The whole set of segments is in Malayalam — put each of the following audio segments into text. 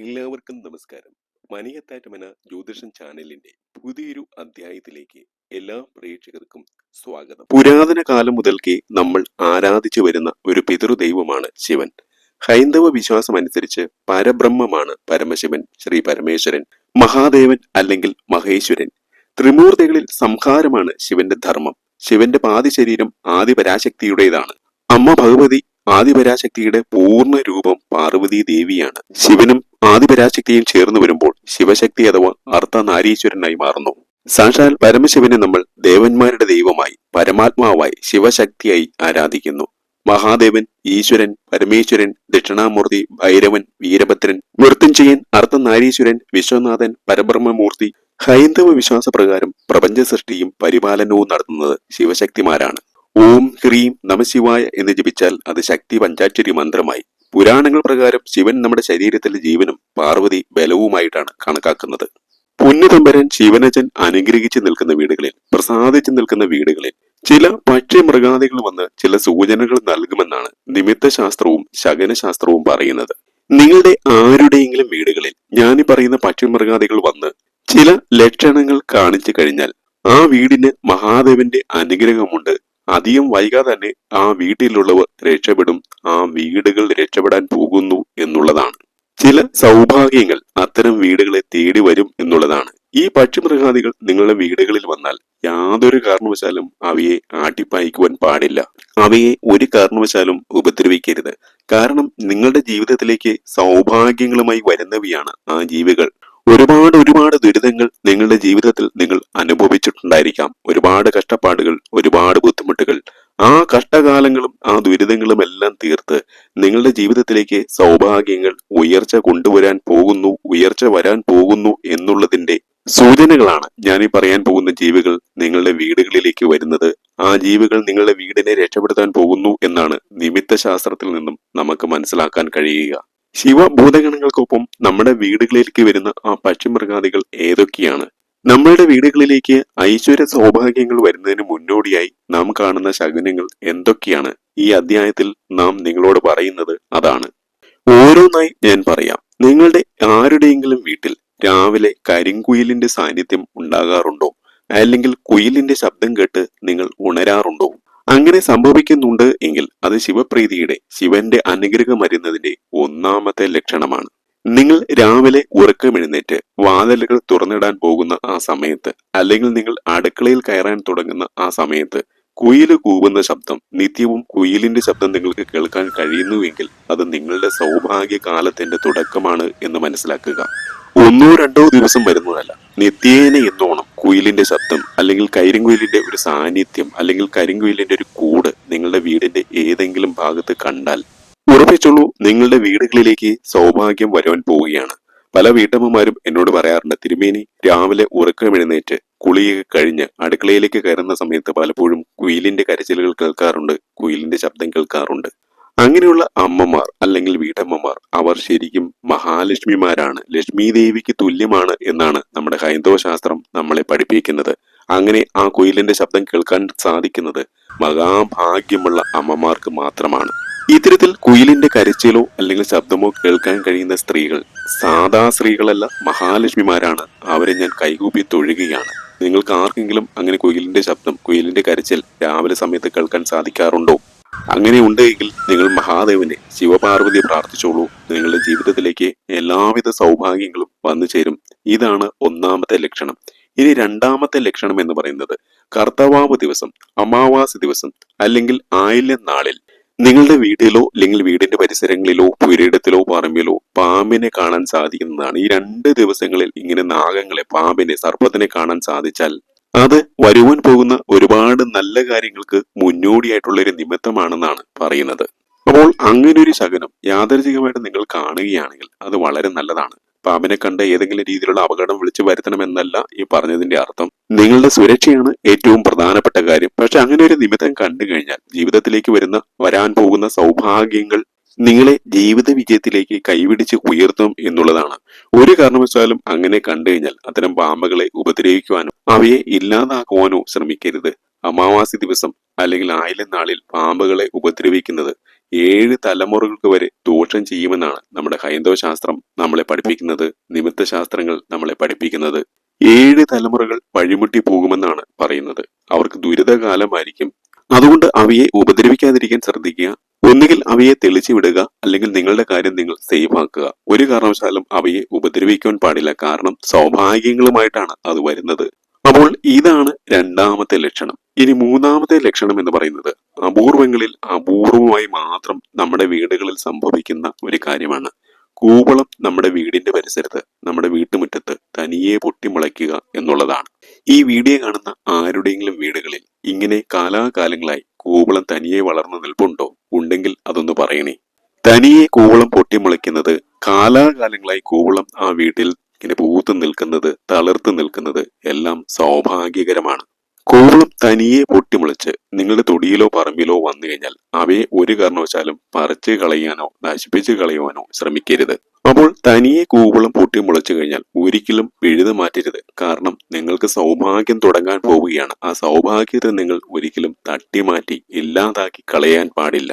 എല്ലാവർക്കും നമസ്കാരം. മണിയത്താറ്റമന ജ്യോതിഷൻ ചാനലിന്റെ പുതിയൊരു അധ്യായത്തിലേക്ക് എല്ലാ പ്രേക്ഷകർക്കും സ്വാഗതം. പുരാതന കാലം മുതൽക്കേ നമ്മൾ ആരാധിച്ചു വരുന്ന ഒരു പിതൃദൈവമാണ് ശിവൻ. ഹൈന്ദവ വിശ്വാസം അനുസരിച്ച് പരബ്രഹ്മമാണ് പരമശിവൻ ശ്രീ പരമേശ്വരൻ മഹാദേവൻ അല്ലെങ്കിൽ മഹേശ്വരൻ. ത്രിമൂർത്തികളിൽ സംഹാരമാണ് ശിവന്റെ ധർമ്മം. ശിവന്റെ പാതിശരീരം ആദിപരാശക്തിയുടേതാണ്. അമ്മ ഭഗവതി ആദിപരാശക്തിയുടെ പൂർണ രൂപം പാർവതി ദേവിയാണ് ശിവനും ആദിപരാശക്തിയും ചേർന്നു വരുമ്പോൾ ശിവശക്തി അഥവാ അർത്ഥനാരീശ്വരനായി മാറുന്നു. സാക്ഷാൽ പരമശിവനെ നമ്മൾ ദേവന്മാരുടെ ദൈവമായി പരമാത്മാവായി ശിവശക്തിയായി ആരാധിക്കുന്നു. മഹാദേവൻ ഈശ്വരൻ പരമേശ്വരൻ ദക്ഷിണാമൂർത്തി ഭൈരവൻ വീരഭദ്രൻ മൃത്യുഞ്ജയൻ അർത്ഥനാരീശ്വരൻ വിശ്വനാഥൻ പരബ്രഹ്മമൂർത്തി ഹൈന്ദവ വിശ്വാസപ്രകാരം പ്രപഞ്ച സൃഷ്ടിയും പരിപാലനവും നടത്തുന്നത് ശിവശക്തിമാരാണ്. ഓം ഹ്രീം നമശിവായ എന്ന് ജപിച്ചാൽ അത് ശക്തി പഞ്ചാക്ഷരി മന്ത്രമായി. പുരാണങ്ങൾ പ്രകാരം ശിവൻ നമ്മുടെ ശരീരത്തിലെ ജീവനും പാർവതി ബലവുമായിട്ടാണ് കണക്കാക്കുന്നത്. പുണ്യതമ്പരൻ ശിവനജൻ അനുഗ്രഹിച്ചു നിൽക്കുന്ന വീടുകളിൽ പ്രസാദിച്ചു നിൽക്കുന്ന വീടുകളിൽ ചില പക്ഷിമൃഗാദികൾ വന്ന് ചില സൂചനകൾ നൽകുമെന്നാണ് നിമിത്തശാസ്ത്രവും ശകനശാസ്ത്രവും പറയുന്നത്. നിങ്ങളുടെ ആരുടെയെങ്കിലും വീടുകളിൽ ഞാനീ പറയുന്ന പക്ഷിമൃഗാദികൾ വന്ന് ചില ലക്ഷണങ്ങൾ കാണിച്ചു കഴിഞ്ഞാൽ ആ വീടിന് മഹാദേവന്റെ അനുഗ്രഹമുണ്ട് അധികം വൈകാതെ തന്നെ ആ വീട്ടിലുള്ളവർ രക്ഷപ്പെടും. ആ വീടുകൾ രക്ഷപ്പെടാൻ പോകുന്നു എന്നുള്ളതാണ്. ചില സൗഭാഗ്യങ്ങൾ അത്തരം വീടുകളെ തേടി വരും എന്നുള്ളതാണ്. ഈ പക്ഷിമൃഗാദികൾ നിങ്ങളുടെ വീടുകളിൽ വന്നാൽ യാതൊരു കാരണവശാലും അവയെ ആട്ടിപ്പായിക്കുവാൻ പാടില്ല. അവയെ ഒരു കാരണവശാലും ഉപദ്രവിക്കരുത്. കാരണം നിങ്ങളുടെ ജീവിതത്തിലേക്ക് സൗഭാഗ്യങ്ങളുമായി വരുന്നവയാണ് ആ ജീവികൾ. ഒരുപാട് ഒരുപാട് ദുരിതങ്ങൾ നിങ്ങളുടെ ജീവിതത്തിൽ നിങ്ങൾ അനുഭവിച്ചിട്ടുണ്ടായിരിക്കാം. ഒരുപാട് കഷ്ടപ്പാടുകൾ ഒരുപാട് ബുദ്ധിമുട്ടുകൾ. ആ കഷ്ടകാലങ്ങളും ആ ദുരിതങ്ങളും എല്ലാം തീർത്ത് നിങ്ങളുടെ ജീവിതത്തിലേക്ക് സൗഭാഗ്യങ്ങൾ ഉയർച്ച കൊണ്ടുവരാൻ പോകുന്നു ഉയർച്ച വരാൻ പോകുന്നു എന്നുള്ളതിന്റെ സൂചനകളാണ് ഞാൻ ഈ പറയാൻ പോകുന്ന ജീവികൾ നിങ്ങളുടെ വീടുകളിലേക്ക് വരുന്നത്. ആ ജീവികൾ നിങ്ങളുടെ വീടിനെ രക്ഷപ്പെടുത്താൻ പോകുന്നു എന്നാണ് നിമിത്ത ശാസ്ത്രത്തിൽ നിന്നും നമുക്ക് മനസ്സിലാക്കാൻ കഴിയുക. ശിവഭൂതഗണങ്ങൾക്കൊപ്പം നമ്മുടെ വീടുകളിലേക്ക് വരുന്ന ആ പക്ഷിമൃഗാദികൾ ഏതൊക്കെയാണ്? നമ്മളുടെ വീടുകളിലേക്ക് ഐശ്വര്യ സൗഭാഗ്യങ്ങൾ വരുന്നതിന് മുന്നോടിയായി നാം കാണുന്ന ശകുനങ്ങൾ എന്തൊക്കെയാണ്? ഈ അധ്യായത്തിൽ നാം നിങ്ങളോട് പറയുന്നത് അതാണ്. ഓരോന്നായി ഞാൻ പറയാം. നിങ്ങളുടെ ആരുടെയെങ്കിലും വീട്ടിൽ രാവിലെ കരിങ്കുയിലിന്റെ സാന്നിധ്യം ഉണ്ടാകാറുണ്ടോ? അല്ലെങ്കിൽ കുയിലിന്റെ ശബ്ദം കേട്ട് നിങ്ങൾ ഉണരാറുണ്ടോ? അങ്ങനെ സംഭവിക്കുന്നുണ്ട് എങ്കിൽ അത് ശിവപ്രീതിയുടെ ശിവന്റെ അനുഗ്രഹം വരുന്നതിന്റെ ഒന്നാമത്തെ ലക്ഷണമാണ്. നിങ്ങൾ രാവിലെ ഉറക്കമെഴുന്നേറ്റ് വാതിലുകൾ തുറന്നിടാൻ പോകുന്ന ആ സമയത്ത് അല്ലെങ്കിൽ നിങ്ങൾ അടുക്കളയിൽ കയറാൻ തുടങ്ങുന്ന ആ സമയത്ത് കുയിൽ കൂവുന്ന ശബ്ദം നിത്യവും കുയിലിന്റെ ശബ്ദം നിങ്ങൾക്ക് കേൾക്കാൻ കഴിയുന്നുവെങ്കിൽ അത് നിങ്ങളുടെ സൗഭാഗ്യ കാലത്തിന്റെ തുടക്കമാണ് എന്ന് മനസ്സിലാക്കുക. ഒന്നോ രണ്ടോ ദിവസം വരുന്നതല്ല. നിത്യേന എന്നോണം കുയിലിന്റെ ശബ്ദം അല്ലെങ്കിൽ കരിങ്കുയിലിന്റെ ഒരു സാന്നിധ്യം അല്ലെങ്കിൽ കരിങ്കുയിലിന്റെ ഒരു കൂട് നിങ്ങളുടെ വീടിന്റെ ഏതെങ്കിലും ഭാഗത്ത് കണ്ടാൽ. ഉറപ്പിച്ചുള്ളൂ നിങ്ങളുടെ വീടുകളിലേക്ക് സൗഭാഗ്യം വരുവാൻ പോവുകയാണ്. പല വീട്ടമ്മമാരും എന്നോട് പറയാറുണ്ട് തിരുമേനി രാവിലെ ഉറക്കമെഴുന്നേറ്റ് കുളിയൊക്കെ കഴിഞ്ഞ് അടുക്കളയിലേക്ക് കയറുന്ന സമയത്ത് പലപ്പോഴും കുയിലിന്റെ കരച്ചിലുകൾ കേൾക്കാറുണ്ട് കുയിലിന്റെ ശബ്ദം കേൾക്കാറുണ്ട്. അങ്ങനെയുള്ള അമ്മമാർ അല്ലെങ്കിൽ വീട്ടമ്മമാർ അവർ ശരിക്കും മഹാലക്ഷ്മിമാരാണ്. ലക്ഷ്മി ദേവിക്ക് തുല്യമാണ് എന്നാണ് നമ്മുടെ ഹൈന്ദവ ശാസ്ത്രം നമ്മളെ പഠിപ്പിക്കുന്നത്. അങ്ങനെ ആ കുയിലിന്റെ ശബ്ദം കേൾക്കാൻ സാധിക്കുന്നത് മഹാഭാഗ്യമുള്ള അമ്മമാർക്ക് മാത്രമാണ്. ഇത്തരത്തിൽ കുയിലിന്റെ കരച്ചിലോ അല്ലെങ്കിൽ ശബ്ദമോ കേൾക്കാൻ കഴിയുന്ന സ്ത്രീകൾ സാധാ സ്ത്രീകളല്ല മഹാലക്ഷ്മിമാരാണ്. അവരെ ഞാൻ കൈകൂപ്പി തൊഴുകയാണ്. നിങ്ങൾക്ക് ആർക്കെങ്കിലും അങ്ങനെ കുയിലിന്റെ ശബ്ദം കുയിലിന്റെ കരച്ചിൽ രാവിലെ സമയത്ത് കേൾക്കാൻ സാധിക്കാറുണ്ടോ? അങ്ങനെ ഉണ്ടെങ്കിൽ നിങ്ങൾ മഹാദേവനെ ശിവപാർവതി പ്രാർത്ഥിച്ചോളൂ. നിങ്ങളുടെ ജീവിതത്തിലേക്ക് എല്ലാവിധ സൗഭാഗ്യങ്ങളും വന്നു ചേരും. ഇതാണ് ഒന്നാമത്തെ ലക്ഷണം. ഇനി രണ്ടാമത്തെ ലക്ഷണം എന്ന് പറയുന്നത് കർത്തവാവ് ദിവസം അമാവാസി ദിവസം അല്ലെങ്കിൽ ആയില്യം നാളിൽ. നിങ്ങളുടെ വീട്ടിലോ അല്ലെങ്കിൽ വീടിന്റെ പരിസരങ്ങളിലോ പുരയിടത്തിലോ പറമ്പിലോ പാമ്പിനെ കാണാൻ സാധിക്കുന്നതാണ്. ഈ രണ്ട് ദിവസങ്ങളിൽ ഇങ്ങനെ നാഗങ്ങളെ പാമ്പിനെ സർപ്പത്തിനെ കാണാൻ സാധിച്ചാൽ അത് വരുവാൻ പോകുന്ന ഒരുപാട് നല്ല കാര്യങ്ങൾക്ക് മുന്നോടിയായിട്ടുള്ള ഒരു നിമിത്തമാണെന്നാണ് പറയുന്നത്. അപ്പോൾ അങ്ങനെ ഒരു ശകനം യാദർശികമായിട്ട് നിങ്ങൾ കാണുകയാണെങ്കിൽ അത് വളരെ നല്ലതാണ്. പാമ്പിനെ കണ്ട് ഏതെങ്കിലും രീതിയിലുള്ള അപകടം വിളിച്ചു വരുത്തണമെന്നല്ല ഈ പറഞ്ഞതിന്റെ അർത്ഥം. നിങ്ങളുടെ സുരക്ഷയാണ് ഏറ്റവും പ്രധാനപ്പെട്ട കാര്യം. പക്ഷെ അങ്ങനെ ഒരു നിമിത്തം കണ്ടു കഴിഞ്ഞാൽ ജീവിതത്തിലേക്ക് വരുന്ന വരാൻ പോകുന്ന സൗഭാഗ്യങ്ങൾ നിങ്ങളെ ജീവിത വിജയത്തിലേക്ക് കൈപിടിച്ച് ഉയർത്തും എന്നുള്ളതാണ്. ഒരു കാരണവശാലും അങ്ങനെ കണ്ടു കഴിഞ്ഞാൽ അത്തരം പാമ്പുകളെ ഉപദ്രവിക്കുവാനോ അവയെ ഇല്ലാതാക്കുവാനോ ശ്രമിക്കരുത്. അമാവാസി ദിവസം അല്ലെങ്കിൽ ആയിരം നാളിൽ പാമ്പുകളെ ഉപദ്രവിക്കുന്നത് ഏഴ് തലമുറകൾക്ക് വരെ ദോഷം ചെയ്യുമെന്നാണ് നമ്മുടെ ഹൈന്ദവ ശാസ്ത്രം നമ്മളെ പഠിപ്പിക്കുന്നത് നിമിത്ത ശാസ്ത്രങ്ങൾ നമ്മളെ പഠിപ്പിക്കുന്നത്. ഏഴ് തലമുറകൾ വഴിമുട്ടി പോകുമെന്നാണ് പറയുന്നത്. അവർക്ക് ദുരിതകാലമായിരിക്കും. അതുകൊണ്ട് അവയെ ഉപദ്രവിക്കാതിരിക്കാൻ ശ്രദ്ധിക്കുക. ഒന്നുകിൽ അവയെ തെളിച്ചു വിടുക അല്ലെങ്കിൽ നിങ്ങളുടെ കാര്യം നിങ്ങൾ സേഫ് ആക്കുക. ഒരു കാരണവശാലും അവയെ ഉപദ്രവിക്കാൻ പാടില്ല. കാരണം സ്വാഭാവികങ്ങളുമായിട്ടാണ് അത് വരുന്നത്. അപ്പോൾ ഇതാണ് രണ്ടാമത്തെ ലക്ഷണം. ഇനി മൂന്നാമത്തെ ലക്ഷണം എന്ന് പറയുന്നത് അപൂർവങ്ങളിൽ അപൂർവമായി മാത്രം നമ്മുടെ വീടുകളിൽ സംഭവിക്കുന്ന ഒരു കാര്യമാണ്. കൂവളം നമ്മുടെ വീടിന്റെ പരിസരത്ത് നമ്മുടെ വീട്ടുമുറ്റത്ത് തനിയെ പൊട്ടിമുളയ്ക്കുക എന്നുള്ളതാണ്. ഈ വീഡിയോ കാണുന്ന ആരുടെയെങ്കിലും വീടുകളിൽ ഇങ്ങനെ കാലാകാലങ്ങളായി കൂവളം തനിയെ വളർന്നു നിൽപ്പുണ്ടോ? ഉണ്ടെങ്കിൽ അതൊന്ന് പറയണേ. തനിയെ കൂവളം പൊട്ടിമുളയ്ക്കുന്നത് കാലാകാലങ്ങളായി കൂവളം ആ വീട്ടിൽ ഇങ്ങനെ പൂത്ത് നിൽക്കുന്നത് തളിർത്ത് നിൽക്കുന്നത് എല്ലാം സൗഭാഗ്യകരമാണ്. കൂവളം തനിയെ പൊട്ടിമുളച്ച് നിങ്ങളുടെ തൊടിയിലോ പറമ്പിലോ വന്നു കഴിഞ്ഞാൽ അവയെ ഒരു കാരണവശാലും പറിച്ച് കളയാനോ നശിപ്പിച്ച് കളയുവാനോ ശ്രമിക്കരുത്. അപ്പോൾ തനിയെ കൂവളം പൊട്ടിമുളച്ചു കഴിഞ്ഞാൽ ഒരിക്കലും പിഴുതു മാറ്റരുത്. കാരണം നിങ്ങൾക്ക് സൗഭാഗ്യം തുടങ്ങാൻ പോവുകയാണ്. ആ സൗഭാഗ്യത്തെ നിങ്ങൾ ഒരിക്കലും തട്ടിമാറ്റി ഇല്ലാതാക്കി കളയാൻ പാടില്ല.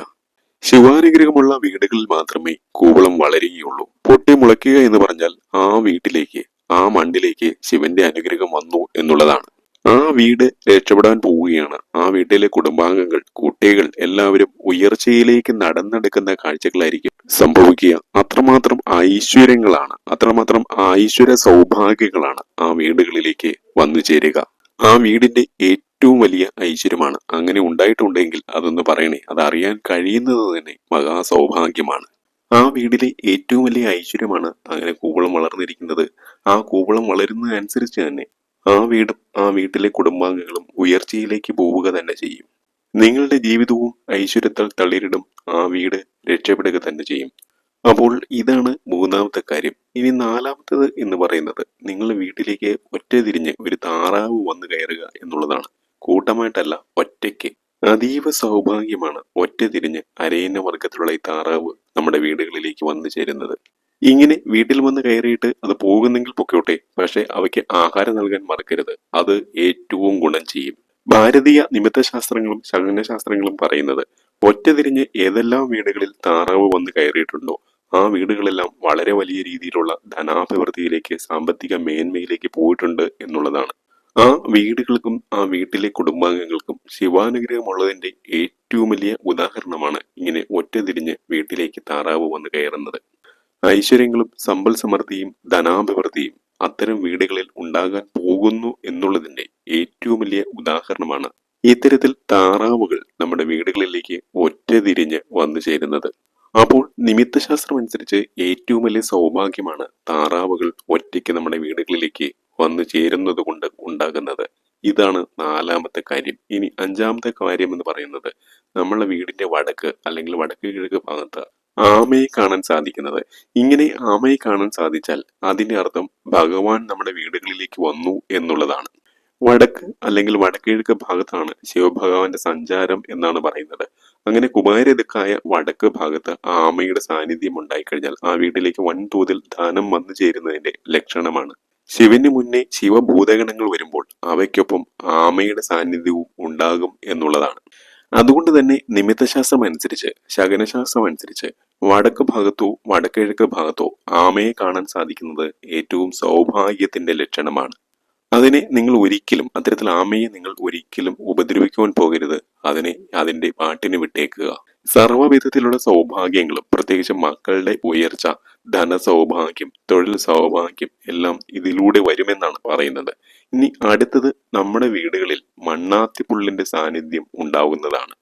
ശിവാനുഗ്രഹമുള്ള വീടുകളിൽ മാത്രമേ കൂവളം വളരുകയുള്ളൂ. പൊട്ടിമുളയ്ക്കുക എന്ന് പറഞ്ഞാൽ ആ വീട്ടിലേക്ക് ആ മണ്ണിലേക്ക് ശിവന്റെ അനുഗ്രഹം വന്നു എന്നുള്ളതാണ്. ആ വീട് രക്ഷപ്പെടാൻ പോവുകയാണ്. ആ വീട്ടിലെ കുടുംബാംഗങ്ങൾ കുട്ടികൾ എല്ലാവരും ഉയർച്ചയിലേക്ക് നടന്നെടുക്കുന്ന കാഴ്ചകളായിരിക്കും സംഭവിക്കുക. അത്രമാത്രം ഐശ്വര്യങ്ങളാണ് അത്രമാത്രം ഐശ്വര്യ സൗഭാഗ്യങ്ങളാണ് ആ വീടുകളിലേക്ക് വന്നു ചേരുക. ആ വീടിന്റെ ഏറ്റവും വലിയ ഐശ്വര്യമാണ്. അങ്ങനെ ഉണ്ടായിട്ടുണ്ടെങ്കിൽ അതൊന്ന് പറയണേ. അത് അറിയാൻ കഴിയുന്നത് തന്നെ മഹാസൗഭാഗ്യമാണ്. ആ വീടിലെ ഏറ്റവും വലിയ ഐശ്വര്യമാണ് അങ്ങനെ കൂവളം വളർന്നിരിക്കുന്നത്. ആ കൂവളം വളരുന്നതനുസരിച്ച് തന്നെ ആ വീടും ആ വീട്ടിലെ കുടുംബാംഗങ്ങളും ഉയർച്ചയിലേക്ക് പോവുക തന്നെ ചെയ്യും. നിങ്ങളുടെ ജീവിതവും ഐശ്വര്യത്താൽ തളിരിടും ആ വീട് രക്ഷപ്പെടുക തന്നെ ചെയ്യും. അപ്പോൾ ഇതാണ് മൂന്നാമത്തെ കാര്യം. ഇനി നാലാമത്തത് എന്ന് പറയുന്നത് നിങ്ങൾ വീട്ടിലേക്ക് ഒറ്റ തിരിഞ്ഞ് ഒരു താറാവ് വന്നു കയറുക എന്നുള്ളതാണ്. കൂട്ടമായിട്ടല്ല ഒറ്റയ്ക്ക്. അതീവ സൗഭാഗ്യമാണ് ഒറ്റ തിരിഞ്ഞ് അരയന്ന വർഗത്തിലുള്ള ഈ താറാവ് നമ്മുടെ വീടുകളിലേക്ക് വന്നു ചേരുന്നത്. ഇങ്ങനെ വീട്ടിൽ വന്ന് കയറിയിട്ട് അത് പോകുന്നെങ്കിൽ പൊക്കോട്ടെ പക്ഷെ അവയ്ക്ക് ആഹാരം നൽകാൻ മറക്കരുത്. അത് ഏറ്റവും ഗുണം ചെയ്യും. ഭാരതീയ നിമിത്തശാസ്ത്രങ്ങളും ശകുനശാസ്ത്രങ്ങളും പറയുന്നത് ഒറ്റ തിരിഞ്ഞ് ഏതെല്ലാം വീടുകളിൽ താറാവ് വന്ന് കയറിയിട്ടുണ്ടോ ആ വീടുകളെല്ലാം വളരെ വലിയ രീതിയിലുള്ള ധനാഭിവൃദ്ധിയിലേക്ക് സാമ്പത്തിക മേന്മയിലേക്ക് പോയിട്ടുണ്ട് എന്നുള്ളതാണ്. ആ വീടുകൾക്കും ആ വീട്ടിലെ കുടുംബാംഗങ്ങൾക്കും ശിവാനുഗ്രഹമുള്ളതിന്റെ ഏറ്റവും വലിയ ഉദാഹരണമാണ് ഇങ്ങനെ ഒറ്റ തിരിഞ്ഞ് വീട്ടിലേക്ക് താറാവ് വന്ന് കയറുന്നത്. ഐശ്വര്യങ്ങളും സമ്പൽ സമൃദ്ധിയും ധനാഭിവൃദ്ധിയും അത്തരം വീടുകളിൽ ഉണ്ടാകാൻ പോകുന്നു എന്നുള്ളതിന്റെ ഏറ്റവും വലിയ ഉദാഹരണമാണ് ഇത്തരത്തിൽ താറാവുകൾ നമ്മുടെ വീടുകളിലേക്ക് ഒറ്റ തിരിഞ്ഞ് വന്നു ചേരുന്നത്. അപ്പോൾ നിമിത്തശാസ്ത്രം അനുസരിച്ച് ഏറ്റവും വലിയ സൗഭാഗ്യമാണ് താറാവുകൾ ഒറ്റയ്ക്ക് നമ്മുടെ വീടുകളിലേക്ക് വന്നു ചേരുന്നത് കൊണ്ട് ഉണ്ടാകുന്നത്. ഇതാണ് നാലാമത്തെ കാര്യം. ഇനി അഞ്ചാമത്തെ കാര്യം എന്ന് പറയുന്നത് നമ്മളെ വീടിന്റെ വടക്ക് അല്ലെങ്കിൽ വടക്ക് കിഴക്ക് ഭാഗത്ത് ആമയെ കാണാൻ സാധിക്കുന്നത്. ഇങ്ങനെ ആമയെ കാണാൻ സാധിച്ചാൽ അതിന്റെ അർത്ഥം ഭഗവാൻ നമ്മുടെ വീടുകളിലേക്ക് വന്നു എന്നുള്ളതാണ്. വടക്ക് അല്ലെങ്കിൽ വടക്കിഴക്ക് ഭാഗത്താണ് ശിവഭഗവാന്റെ സഞ്ചാരം എന്നാണ് പറയുന്നത്. അങ്ങനെ കുമാരതുക്കായ വടക്ക് ഭാഗത്ത് ആമയുടെ സാന്നിധ്യം ഉണ്ടായിക്കഴിഞ്ഞാൽ ആ വീട്ടിലേക്ക് വൻതോതിൽ ധനം വന്നു ചേരുന്നതിന്റെ ലക്ഷണമാണ്. ശിവന് മുന്നേ ശിവഭൂതഗണങ്ങൾ വരുമ്പോൾ അവയ്ക്കൊപ്പം ആമയുടെ സാന്നിധ്യവും ഉണ്ടാകും എന്നുള്ളതാണ്. അതുകൊണ്ട് തന്നെ നിമിത്തശാസ്ത്രം അനുസരിച്ച് ശകനശാസ്ത്രം അനുസരിച്ച് വടക്ക് ഭാഗത്തോ വടക്കിഴക്ക് ഭാഗത്തോ ആമയെ കാണാൻ സാധിക്കുന്നത് ഏറ്റവും സൗഭാഗ്യത്തിന്റെ ലക്ഷണമാണ്. അതിനെ നിങ്ങൾ ഒരിക്കലും അത്തരത്തിൽ ആമയെ നിങ്ങൾ ഒരിക്കലും ഉപദ്രവിക്കുവാൻ പോകരുത്. അതിനെ അതിന്റെ പാട്ടിന് വിട്ടേക്കുക. സർവവിധത്തിലുള്ള സൗഭാഗ്യങ്ങളും പ്രത്യേകിച്ച് മക്കളുടെ ഉയർച്ച ധനസൗഭാഗ്യം തൊഴിൽ സൗഭാഗ്യം എല്ലാം ഇതിലൂടെ വരുമെന്നാണ് പറയുന്നത്. ഇനി അടുത്തത് നമ്മുടെ വീടുകളിൽ മണ്ണാത്തിപ്പുള്ളിന്റെ സാന്നിധ്യം ഉണ്ടാവുന്നതാണ്.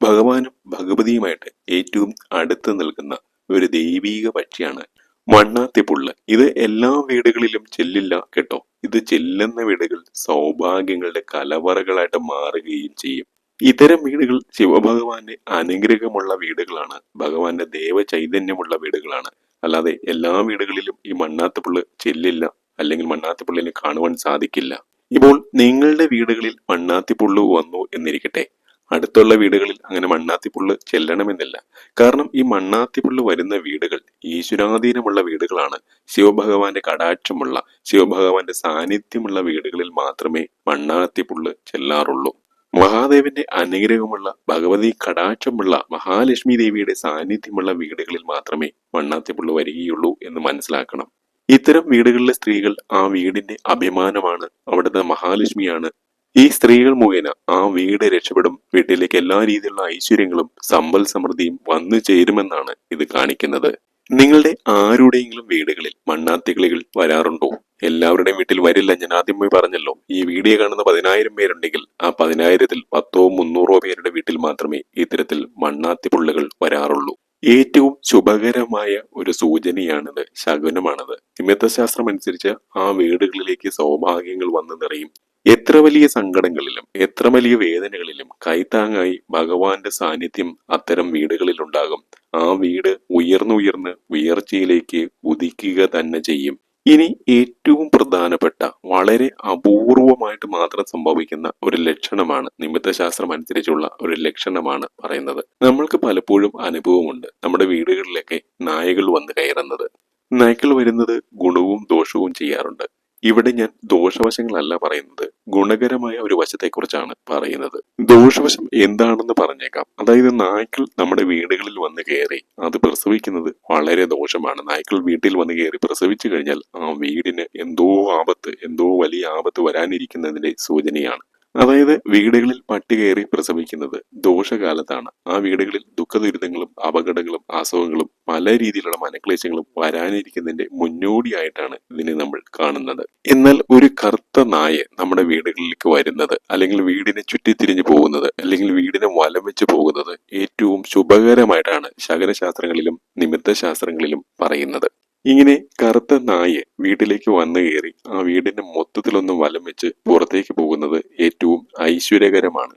ഭഗവാനും ഭഗവതിയുമായിട്ട് ഏറ്റവും അടുത്ത് നിൽക്കുന്ന ഒരു ദൈവീക പക്ഷിയാണ് മണ്ണാത്തിപ്പുള്ള്. ഇത് എല്ലാ വീടുകളിലും ചെല്ലില്ല കേട്ടോ. ഇത് ചെല്ലുന്ന വീടുകൾ സൗഭാഗ്യങ്ങളുടെ കലവറകളായിട്ട് മാറുകയും ചെയ്യും. ഇത്തരം വീടുകൾ ശിവഭഗവാന്റെ അനുഗ്രഹമുള്ള വീടുകളാണ്. ഭഗവാന്റെ ദേവ ചൈതന്യമുള്ള വീടുകളാണ്. അല്ലാതെ എല്ലാ വീടുകളിലും ഈ മണ്ണാത്തുപുള്ള് ചെല്ലില്ല. അല്ലെങ്കിൽ മണ്ണാത്തിപ്പുള്ളിനെ കാണുവാൻ സാധിക്കില്ല. ഇപ്പോൾ നിങ്ങളുടെ വീടുകളിൽ മണ്ണാത്തിപ്പുള്ളു വന്നു എന്നിരിക്കട്ടെ. അടുത്തുള്ള വീടുകളിൽ അങ്ങനെ മണ്ണാത്തിപ്പുള്ള് ചെല്ലണമെന്നില്ല. കാരണം ഈ മണ്ണാത്തിപ്പുള്ള് വരുന്ന വീടുകൾ ഈശ്വരാധീനമുള്ള വീടുകളാണ്. ശിവഭഗവാന്റെ കടാക്ഷമുള്ള ശിവഭഗവാന്റെ സാന്നിധ്യമുള്ള വീടുകളിൽ മാത്രമേ മണ്ണാത്തിപ്പുള്ള് ചെല്ലാറുള്ളൂ. മഹാദേവന്റെ അനുഗ്രഹമുള്ള ഭഗവതി കടാക്ഷമുള്ള മഹാലക്ഷ്മി ദേവിയുടെ സാന്നിധ്യമുള്ള വീടുകളിൽ മാത്രമേ മണ്ണാത്തിപ്പുള്ളു വരികയുള്ളൂ എന്ന് മനസ്സിലാക്കണം. ഇത്തരം വീടുകളിലെ സ്ത്രീകൾ ആ വീടിന്റെ അഭിമാനമാണ്. അവിടുത്തെ മഹാലക്ഷ്മിയാണ്. ഈ സ്ത്രീകൾ മുഖേന ആ വീട് രക്ഷപ്പെടും. വീട്ടിലേക്ക് എല്ലാ രീതിയിലുള്ള ഐശ്വര്യങ്ങളും സമ്പൽ സമൃദ്ധിയും വന്നു ചേരുമെന്നാണ് ഇത് കാണിക്കുന്നത്. നിങ്ങളുടെ ആരുടെയെങ്കിലും വീടുകളിൽ മണ്ണാത്തികളികൾ വരാറുണ്ടോ? എല്ലാവരുടെയും വീട്ടിൽ വരില്ല. ഞാൻ ആദ്യം പോയി പറഞ്ഞല്ലോ ഈ വീഡിയോ കാണുന്ന പതിനായിരം പേരുണ്ടെങ്കിൽ ആ പതിനായിരത്തിൽ പത്തോ മുന്നൂറോ പേരുടെ വീട്ടിൽ മാത്രമേ ഇത്തരത്തിൽ മണ്ണാത്തി പുള്ളുകൾ വരാറുള്ളൂ. ഏറ്റവും ശുഭകരമായ ഒരു സൂചനയാണിത് ശകുനമാണത്. നിമിത്തശാസ്ത്രം അനുസരിച്ച് ആ വീടുകളിലേക്ക് സൗഭാഗ്യങ്ങൾ വന്നു നിറയും. എത്ര വലിയ സങ്കടങ്ങളിലും എത്ര വലിയ വേദനകളിലും കൈത്താങ്ങായി ഭഗവാന്റെ സാന്നിധ്യം അത്തരം വീടുകളിൽ ഉണ്ടാകും ആ വീട് ഉയർന്നുയർന്ന് ഉയർച്ചയിലേക്ക് ഉദിക്കുക തന്നെ ചെയ്യും. ഇനി ഏറ്റവും പ്രധാനപ്പെട്ട വളരെ അപൂർവമായിട്ട് മാത്രം സംഭവിക്കുന്ന ഒരു ലക്ഷണമാണ് നിമിത്തശാസ്ത്രം അനുസരിച്ചുള്ള ഒരു ലക്ഷണമാണ് പറയുന്നത്. നമ്മൾക്ക് പലപ്പോഴും അനുഭവമുണ്ട്. നമ്മുടെ വീടുകളിലൊക്കെ നായകൾ വന്ന് കയറുന്നത്. നായ്ക്കൾ വരുന്നത് ഗുണവും ദോഷവും ചെയ്യാറുണ്ട്. ഇവിടെ ഞാൻ ദോഷവശങ്ങളല്ല പറയുന്നത്. ഗുണകരമായ ഒരു വശത്തെക്കുറിച്ചാണ് പറയുന്നത്. ദോഷവശം എന്താണെന്ന് പറഞ്ഞേക്കാം. അതായത് നായ്ക്കൾ നമ്മുടെ വീടുകളിൽ വന്ന് കയറി അത് പ്രസവിക്കുന്നത് വളരെ ദോഷമാണ്. നായ്ക്കൾ വീട്ടിൽ വന്ന് കയറി പ്രസവിച്ചു കഴിഞ്ഞാൽ ആ വീടിന് എന്തോ ആപത്ത് എന്തോ വലിയ ആപത്ത് വരാനിരിക്കുന്നതിന്റെ സൂചനയാണ്. അതായത് വീടുകളിൽ പട്ടി കയറി പ്രസവിക്കുന്നത് ദോഷകാലത്താണ്. ആ വീടുകളിൽ ദുഃഖദുരിതങ്ങളും അപകടങ്ങളും അസുഖങ്ങളും പല രീതിയിലുള്ള മനക്ലേശങ്ങളും വരാനിരിക്കുന്നതിന്റെ മുന്നോടിയായിട്ടാണ് ഇതിനെ നമ്മൾ കാണുന്നത്. എന്നാൽ ഒരു കറുത്ത നായ നമ്മുടെ വീടുകളിലേക്ക് വരുന്നത് അല്ലെങ്കിൽ വീടിനെ ചുറ്റിത്തിരിഞ്ഞു പോകുന്നത് അല്ലെങ്കിൽ വീടിനെ വലം വെച്ച് പോകുന്നത് ഏറ്റവും ശുഭകരമായിട്ടാണ് ശകനശാസ്ത്രങ്ങളിലും നിമിത്തശാസ്ത്രങ്ങളിലും പറയുന്നത്. ഇങ്ങനെ കറുത്ത നായ വീട്ടിലേക്ക് വന്നു കയറി. ആ വീടിന്റെ മൊത്തത്തിലൊന്ന് വലം വെച്ച് പുറത്തേക്ക് പോകുന്നത് ഏറ്റവും ഐശ്വര്യകരമാണ്.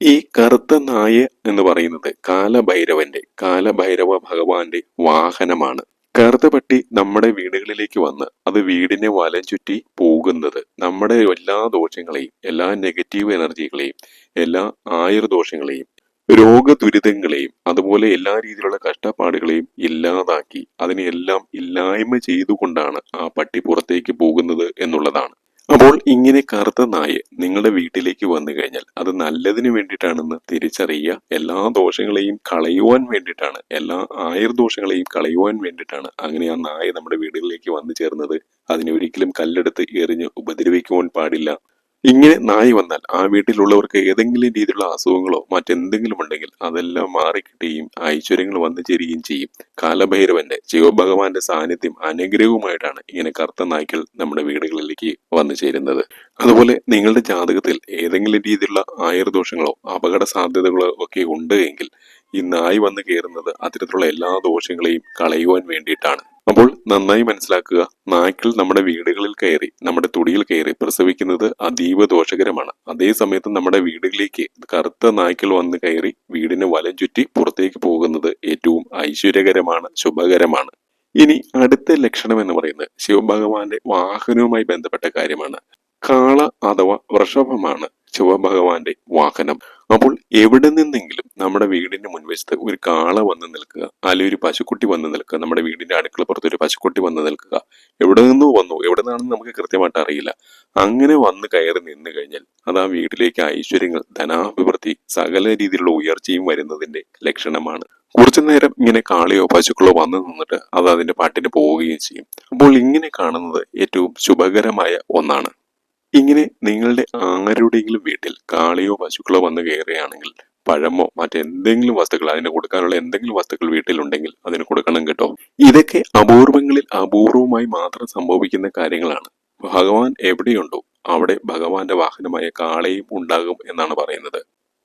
ഈ കറുത്ത നായ എന്ന് പറയുന്നത് കാലഭൈരവന്റെ കാലഭൈരവ ഭഗവാന്റെ വാഹനമാണ്. കറുത്ത പട്ടി നമ്മുടെ വീടുകളിലേക്ക് വന്ന് അത് വീടിനെ വലം ചുറ്റി പോകുന്നത് നമ്മുടെ എല്ലാ ദോഷങ്ങളെയും എല്ലാ നെഗറ്റീവ് എനർജികളെയും എല്ലാ ആയുർദോഷങ്ങളെയും രോഗദുരിതങ്ങളെയും അതുപോലെ എല്ലാ രീതിയിലുള്ള കഷ്ടപ്പാടുകളെയും ഇല്ലാതാക്കി അതിനെയെല്ലാം ഇല്ലായ്മ ചെയ്തുകൊണ്ടാണ് ആ പട്ടി പുറത്തേക്ക് പോകുന്നത് എന്നുള്ളതാണ്. അപ്പോൾ ഇങ്ങനെ കറുത്ത നായ നിങ്ങളുടെ വീട്ടിലേക്ക് വന്നു കഴിഞ്ഞാൽ അത് നല്ലതിന് വേണ്ടിയിട്ടാണെന്ന് തിരിച്ചറിയുക. എല്ലാ ദോഷങ്ങളെയും കളയുവാൻ വേണ്ടിയിട്ടാണ് എല്ലാ ആയുർദോഷങ്ങളെയും കളയുവാൻ വേണ്ടിയിട്ടാണ് അങ്ങനെ ആ നായ നമ്മുടെ വീടുകളിലേക്ക് വന്നു ചേർന്നത്. അതിനെ ഒരിക്കലും കല്ലെടുത്ത് എറിഞ്ഞ് ഉപദ്രവിക്കുവാൻ പാടില്ല. ഇങ്ങനെ നായി വന്നാൽ ആ വീട്ടിലുള്ളവർക്ക് ഏതെങ്കിലും രീതിയിലുള്ള അസുഖങ്ങളോ മറ്റെന്തെങ്കിലും ഉണ്ടെങ്കിൽ അതെല്ലാം മാറിക്കിട്ടുകയും ഐശ്വര്യങ്ങൾ വന്നു ചേരുകയും ചെയ്യും. കാലഭൈരവന്റെ ശിവഭഗവാന്റെ സാന്നിധ്യം അനുഗ്രഹവുമായിട്ടാണ് ഇങ്ങനെ കറുത്ത നായ്ക്കൾ നമ്മുടെ വീടുകളിലേക്ക് വന്നു ചേരുന്നത്. അതുപോലെ നിങ്ങളുടെ ജാതകത്തിൽ ഏതെങ്കിലും രീതിയിലുള്ള ആയുർദോഷങ്ങളോ അപകട സാധ്യതകളോ ഒക്കെ ഉണ്ട് എങ്കിൽ ഈ നായി വന്നു കയറുന്നത് അത്തരത്തിലുള്ള എല്ലാ ദോഷങ്ങളെയും കളയുവാൻ വേണ്ടിയിട്ടാണ്. അപ്പോൾ നന്നായി മനസ്സിലാക്കുക നായ്ക്കൾ നമ്മുടെ വീടുകളിൽ കയറി നമ്മുടെ തുടിയിൽ കയറി പ്രസവിക്കുന്നത് അതീവ ദോഷകരമാണ്. അതേ സമയത്ത് നമ്മുടെ വീടുകളിലേക്ക് കറുത്ത നായ്ക്കൾ വന്ന് കയറി വീടിനെ വലം ചുറ്റി പുറത്തേക്ക് പോകുന്നത് ഏറ്റവും ഐശ്വര്യകരമാണ് ശുഭകരമാണ്. ഇനി അടുത്ത ലക്ഷണം എന്ന് പറയുന്നത് ശിവഭഗവാന്റെ വാഹനവുമായി ബന്ധപ്പെട്ട കാര്യമാണ്. കാള അഥവാ വൃഷഭമാണ്. ശിവഭഗവാന്റെ വാഹനം. അപ്പോൾ എവിടെ നിന്നെങ്കിലും നമ്മുടെ വീടിന്റെ മുൻവശത്ത് ഒരു കാള വന്ന് നിൽക്കുക. അല്ലെങ്കിൽ ഒരു പശുക്കുട്ടി വന്ന് നിൽക്കുക. നമ്മുടെ വീടിന്റെ അടുക്കള പുറത്ത് ഒരു പശുക്കുട്ടി വന്ന് നിൽക്കുക. എവിടെ നിന്നോ വന്നു എവിടെ നിന്നാണെന്ന് നമുക്ക് കൃത്യമായിട്ട് അറിയില്ല. അങ്ങനെ വന്ന് കയറി നിന്ന് കഴിഞ്ഞാൽ അത് ആ വീട്ടിലേക്ക് ഐശ്വര്യങ്ങൾ ധനാഭിവൃദ്ധി സകല രീതിയിലുള്ള ഉയർച്ചയും വരുന്നതിന്റെ ലക്ഷണമാണ്. കുറച്ചു നേരം ഇങ്ങനെ കാളിയോ പശുക്കളോ വന്നു നിന്നിട്ട് അത് അതിന്റെ പാട്ടിന് പോവുകയും ചെയ്യും. അപ്പോൾ ഇങ്ങനെ കാണുന്നത് ഏറ്റവും ശുഭകരമായ ഒന്നാണ്. ഇങ്ങനെ നിങ്ങളുടെ ആരുടെയെങ്കിലും വീട്ടിൽ കാളിയോ പശുക്കളോ വന്ന് കയറുകയാണെങ്കിൽ പഴമോ മറ്റെന്തെങ്കിലും വസ്തുക്കൾ അതിന് കൊടുക്കാനുള്ള എന്തെങ്കിലും വസ്തുക്കൾ വീട്ടിലുണ്ടെങ്കിൽ അതിന് കൊടുക്കണം കേട്ടോ. ഇതൊക്കെ അപൂർവങ്ങളിൽ അപൂർവമായി മാത്രം സംഭവിക്കുന്ന കാര്യങ്ങളാണ്. ഭഗവാൻ എവിടെയുണ്ടോ അവിടെ ഭഗവാന്റെ വാഹനമായ കാളയും ഉണ്ടാകും എന്നാണ് പറയുന്നത്.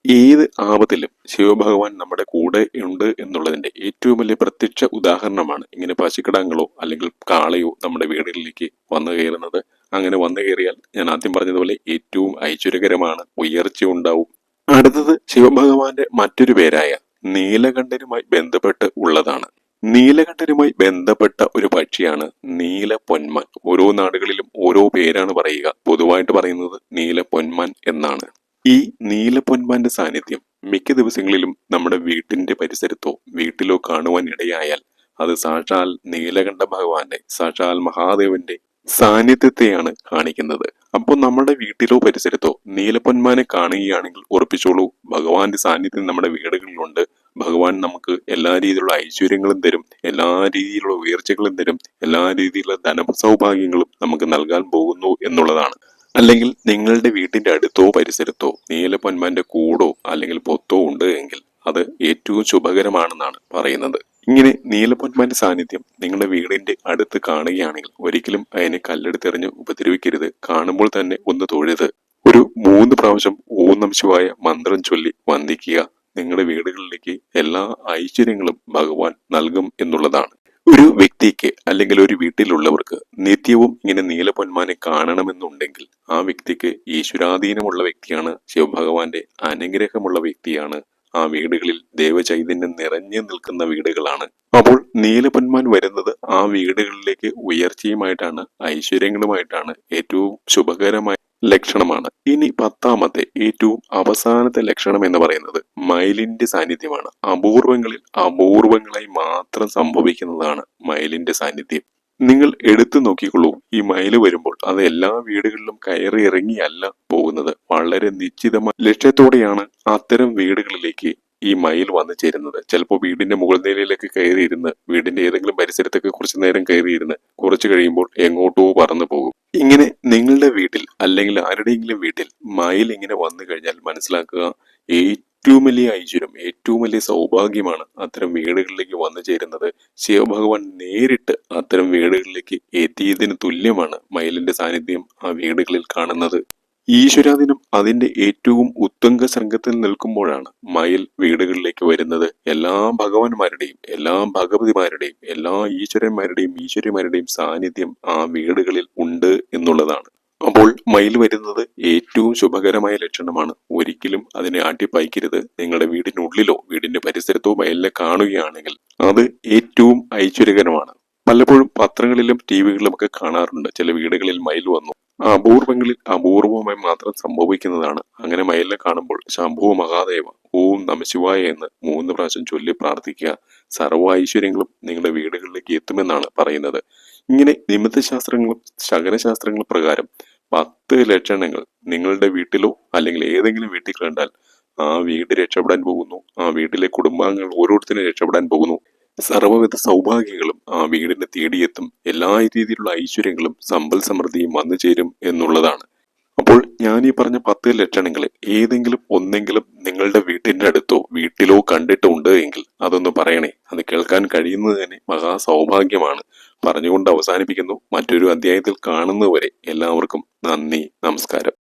ഏത് ആപത്തിലും ശിവഭഗവാൻ നമ്മുടെ കൂടെ ഉണ്ട് എന്നുള്ളതിന്റെ ഏറ്റവും വലിയ പ്രത്യക്ഷ ഉദാഹരണമാണ് ഇങ്ങനെ പശുക്കിടങ്ങളോ അല്ലെങ്കിൽ കാളയോ നമ്മുടെ വീടുകളിലേക്ക് വന്നു കയറുന്നത്. അങ്ങനെ വന്നു കയറിയാൽ ഞാൻ ആദ്യം പറഞ്ഞതുപോലെ ഏറ്റവും ഐശ്വര്യകരമാണ്. ഉയർച്ച ഉണ്ടാവും. അടുത്തത് ശിവഭഗവാന്റെ മറ്റൊരു പേരായ നീലകണ്ഠനുമായി ബന്ധപ്പെട്ട് ഉള്ളതാണ്. നീലകണ്ഠനുമായി ബന്ധപ്പെട്ട ഒരു പക്ഷിയാണ് നീല പൊന്മാൻ. ഓരോ നാടുകളിലും ഓരോ പേരാണ് പറയുക. പൊതുവായിട്ട് പറയുന്നത് നീല പൊന്മാൻ എന്നാണ്. ഈ നീല പൊന്മാന്റെ സാന്നിധ്യം മിക്ക ദിവസങ്ങളിലും നമ്മുടെ വീട്ടിന്റെ പരിസരത്തോ വീട്ടിലോ കാണുവാൻ ഇടയായാൽ അത് സാക്ഷാൽ നീലകണ്ഠ ഭഗവാന്റെ സാക്ഷാൽ മഹാദേവന്റെ സാന്നിധ്യത്തെയാണ് കാണിക്കുന്നത്. അപ്പോൾ നമ്മുടെ വീട്ടിലോ പരിസരത്തോ നീലപ്പൊന്മാനെ കാണുകയാണെങ്കിൽ ഉറപ്പിച്ചോളൂ ഭഗവാന്റെ സാന്നിധ്യം നമ്മുടെ വീടുകളിലുണ്ട്. ഭഗവാൻ നമുക്ക് എല്ലാ രീതിയിലുള്ള ഐശ്വര്യങ്ങളും തരും എല്ലാ രീതിയിലുള്ള ഉയർച്ചകളും തരും എല്ലാ രീതിയിലുള്ള ധനസൗഭാഗ്യങ്ങളും നമുക്ക് നൽകാൻ പോകുന്നു എന്നുള്ളതാണ്. അല്ലെങ്കിൽ നിങ്ങളുടെ വീട്ടിന്റെ അടുത്തോ പരിസരത്തോ നീലപ്പൊന്മാന്റെ കൂടോ അല്ലെങ്കിൽ പൊത്തോ ഉണ്ട് എങ്കിൽ അത് ഏറ്റവും ശുഭകരമാണെന്നാണ് പറയുന്നത്. ഇങ്ങനെ നീലപ്പൊന്മാന്റെ സാന്നിധ്യം നിങ്ങളുടെ വീടിന്റെ അടുത്ത് കാണുകയാണെങ്കിൽ ഒരിക്കലും അതിനെ കല്ലെടുത്തെറിഞ്ഞ് ഉപദ്രവിക്കരുത്. കാണുമ്പോൾ തന്നെ ഒന്ന് തൊഴുത്. ഒരു മൂന്ന് പ്രാവശ്യം ഓം മന്ത്രം ചൊല്ലി വന്ദിക്കുക. നിങ്ങളുടെ വീടുകളിലേക്ക് എല്ലാ ഐശ്വര്യങ്ങളും ഭഗവാൻ നൽകും എന്നുള്ളതാണ്. ഒരു വ്യക്തിക്ക് അല്ലെങ്കിൽ ഒരു വീട്ടിലുള്ളവർക്ക് നിത്യവും ഇങ്ങനെ നീലപ്പൊന്മാനെ കാണണമെന്നുണ്ടെങ്കിൽ ആ വ്യക്തിക്ക് ഈശ്വരാധീനമുള്ള വ്യക്തിയാണ് ശിവഭഗവാന്റെ അനുഗ്രഹമുള്ള വ്യക്തിയാണ് ആ വീടുകളിൽ ദേവചൈതന്യം നിറഞ്ഞു നിൽക്കുന്ന വീടുകളാണ്. അപ്പോൾ നീലപ്പൊന്മാൻ വരുന്നത് ആ വീടുകളിലേക്ക് ഉയർച്ചയുമായിട്ടാണ് ഐശ്വര്യങ്ങളുമായിട്ടാണ് ഏറ്റവും ശുഭകരമായ ലക്ഷണമാണ്. ഇനി പത്താമത്തെ ഏറ്റവും അവസാനത്തെ ലക്ഷണം എന്ന് പറയുന്നത് മയിലിന്റെ സാന്നിധ്യമാണ്. അപൂർവങ്ങളിൽ അപൂർവങ്ങളായി മാത്രം സംഭവിക്കുന്നതാണ് മയിലിന്റെ സാന്നിധ്യം. നിങ്ങൾ എടുത്തു നോക്കിക്കൊള്ളൂ. ഈ മയിൽ വരുമ്പോൾ അത് എല്ലാ വീടുകളിലും കയറി ഇറങ്ങിയല്ല പോകുന്നത്. വളരെ നിശ്ചിതമായ ലക്ഷ്യത്തോടെയാണ് അത്തരം വീടുകളിലേക്ക് ഈ മയിൽ വന്നു ചേരുന്നത്. ചിലപ്പോൾ വീടിന്റെ മുകൾ നിലയിലേക്ക് കയറിയിരുന്ന് വീടിന്റെ ഏതെങ്കിലും പരിസരത്തൊക്കെ കുറച്ചു നേരം കയറിയിരുന്ന് കുറച്ചു കഴിയുമ്പോൾ എങ്ങോട്ടോ പറന്നു പോകും. ഇങ്ങനെ നിങ്ങളുടെ വീട്ടിൽ അല്ലെങ്കിൽ ആരുടെയെങ്കിലും വീട്ടിൽ മയിൽ ഇങ്ങനെ വന്നു കഴിഞ്ഞാൽ മനസ്സിലാക്കുക ഏറ്റവും വലിയ ഐശ്വര്യം ഏറ്റവും വലിയ സൗഭാഗ്യമാണ് അത്തരം വീടുകളിലേക്ക് വന്നു ചേരുന്നത്. ശിവഭഗവാൻ നേരിട്ട് അത്തരം വീടുകളിലേക്ക് എത്തിയതിന് തുല്യമാണ് മയിലിന്റെ സാന്നിധ്യം ആ വീടുകളിൽ കാണുന്നത്. ഈശ്വരാദിനം അതിന്റെ ഏറ്റവും ഉത്തുംഗ സംഘത്തിൽ നിൽക്കുമ്പോഴാണ് മയിൽ വീടുകളിലേക്ക് വരുന്നത്. എല്ലാ ഭഗവാന്മാരുടെയും എല്ലാ ഭഗവതിമാരുടെയും എല്ലാ ഈശ്വരന്മാരുടെയും ഈശ്വരിമാരുടെയും സാന്നിധ്യം ആ വീടുകളിൽ ഉണ്ട് എന്നുള്ളതാണ്. അപ്പോൾ മയിൽ വരുന്നത് ഏറ്റവും ശുഭകരമായ ലക്ഷണമാണ്. ഒരിക്കലും അതിനെ ആട്ടിപ്പായിക്കരുത്. നിങ്ങളുടെ വീടിനുള്ളിലോ വീടിന്റെ പരിസരത്തോ മയിലിനെ കാണുകയാണെങ്കിൽ അത് ഏറ്റവും ഐശ്വര്യകരമാണ്. പലപ്പോഴും പത്രങ്ങളിലും ടി വികളിലും ഒക്കെ കാണാറുണ്ട്. ചില വീടുകളിൽ മയിൽ വന്നു. അപൂർവങ്ങളിൽ അപൂർവമായി മാത്രം സംഭവിക്കുന്നതാണ്. അങ്ങനെ മയിലിനെ കാണുമ്പോൾ ശംഭു മഹാദേവ ഓം നമശിവായ എന്ന് മൂന്ന് പ്രാവശ്യം ചൊല്ലി പ്രാർത്ഥിക്കുക. സർവ ഐശ്വര്യങ്ങളും നിങ്ങളുടെ വീടുകളിലേക്ക് എത്തുമെന്നാണ് പറയുന്നത്. ഇങ്ങനെ നിമിത്തശാസ്ത്രങ്ങളും ശകനശാസ്ത്രങ്ങളും പ്രകാരം പത്ത് ലക്ഷണങ്ങൾ നിങ്ങളുടെ വീട്ടിലോ അല്ലെങ്കിൽ ഏതെങ്കിലും വീട്ടിൽ കണ്ടാൽ ആ വീട് രക്ഷപ്പെടാൻ പോകുന്നു. ആ വീട്ടിലെ കുടുംബാംഗങ്ങൾ ഓരോരുത്തരും രക്ഷപ്പെടാൻ പോകുന്നു. സർവവിധ സൗഭാഗ്യങ്ങളും ആ വീടിനെ തേടിയെത്തും. എല്ലാ രീതിയിലുള്ള ഐശ്വര്യങ്ങളും സമ്പൽ സമൃദ്ധിയും വന്നു ചേരും എന്നുള്ളതാണ്. അപ്പോൾ ഞാൻ ഈ പറഞ്ഞ പത്ത് ലക്ഷണങ്ങൾ ഏതെങ്കിലും ഒന്നെങ്കിലും നിങ്ങളുടെ വീട്ടിന്റെ അടുത്തോ വീട്ടിലോ കണ്ടിട്ടുണ്ട് എങ്കിൽ അതൊന്ന് പറയണേ. അത് കേൾക്കാൻ കഴിയുന്നത് തന്നെ മഹാസൗഭാഗ്യമാണ്. പറഞ്ഞുകൊണ്ട് അവസാനിപ്പിക്കുന്നു. മറ്റൊരു അധ്യായത്തിൽ കാണുന്നതുവരെ എല്ലാവർക്കും നന്ദി നമസ്കാരം.